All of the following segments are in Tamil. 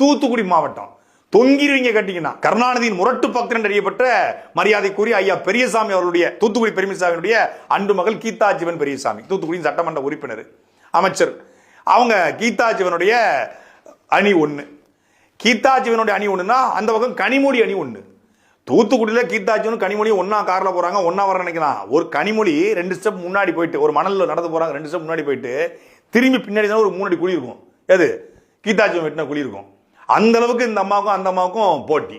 தூத்துக்குடி மாவட்டம். தொங்கிருவீங்க கேட்டீங்கன்னா கருணாநிதியின் முரட்டு பக்தன் என்று அறியப்பட்ட மரியாதைக்குரிய ஐயா பெரியசாமி அவருடைய தூத்துக்குடி பெருமிசாமியுடைய அன்பு மகள் கீதா ஜீவன் பெரியசாமி தூத்துக்குடி சட்டமன்ற உறுப்பினர் அமைச்சர். அவங்க கீதா ஜீவனுடைய அணி ஒன்று கீதா ஜீவனுடைய அணி ஒன்றுனா அந்த பக்கம் கனிமொழி அணி ஒன்று தூத்துக்குடியில் கீதா ஜீவனும் கனிமொழியும் ஒன்றா காரில் போகிறாங்க ஒன்றா வர நினைக்கலாம் ஒரு கனிமொழி ரெண்டு ஸ்டெப் முன்னாடி போயிட்டு ஒரு மணலில் நடந்து போகிறாங்க ரெண்டு ஸ்டெப் முன்னாடி போயிட்டு திரும்பி பின்னாடி தான் ஒரு மூணு அடி குழி இருக்கும். எது? கீதா ஜீவன் வெட்டின குழி இருக்கும். அந்த அளவுக்கு இந்த அம்மாவுக்கும் அந்த அம்மாவுக்கும் போட்டி.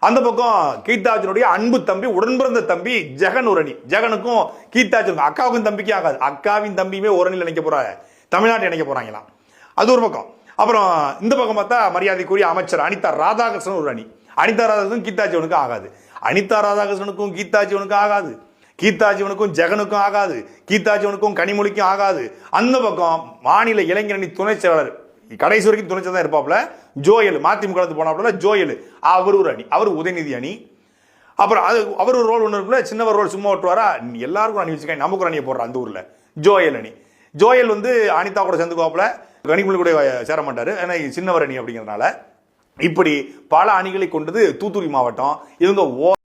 அந்த பக்கம் கீதாஜனுடைய அன்பு தம்பி உடன்பிறந்த தம்பி ஜெகன் ஒரு அணி ஜெகனுக்கும் கீதாஜனுக்கும் அக்காவுக்கும் தம்பிக்கும் ஆகாது. அக்காவின் தம்பியுமே உரணியில் நினைக்க போறாங்க. தமிழ்நாட்டை நினைக்க போறாங்களாம். அது ஒரு பக்கம். அப்புறம் இந்த பக்கம் பார்த்தா மரியாதைக்குரிய அமைச்சர் அனிதா ராதாகிருஷ்ணன் ஒரு அணி அனிதா ராதாகிருஷ்ணன் கீதாஜீவனுக்கும் ஆகாது. அனிதா ராதாகிருஷ்ணனுக்கும் கீதாஜீவனுக்கும் ஆகாது. கீதாஜீவனுக்கும் ஜெகனுக்கும் ஆகாது. கீதாஜீவனுக்கும் கனிமொழிக்கும் ஆகாது. அந்த பக்கம் மாநில இளைஞரணி துணை செயலாளர் கடைசி வரைக்கும் துணை தான் இருப்பாப்ல. ஜோயல் மதிமுக போனாப்புல ஜோயல். அவர் ஒரு அணி அவர் உதயநிதி அணி. அப்புறம் அது அவர் ஒரு ரோல் ஒன்று இருக்குல்ல சின்னவர் ரோல் சும்மா ஓட்டுவாரா? எல்லாருக்கும் அணி வச்சுக்காங்க நமக்கு ஒரு அணியை போடுறா அந்த ஊரில். ஜோயல் அணி. ஜோயல் வந்து அனிதா கூட சேர்ந்துக்குவாப்புல கனிமொழி கூட சேர மாட்டார். ஏன்னா சின்னவர் அணி அப்படிங்கிறதுனால. இப்படி பல அணிகளை கொண்டது தூத்துக்குடி மாவட்டம். இவங்க ஓ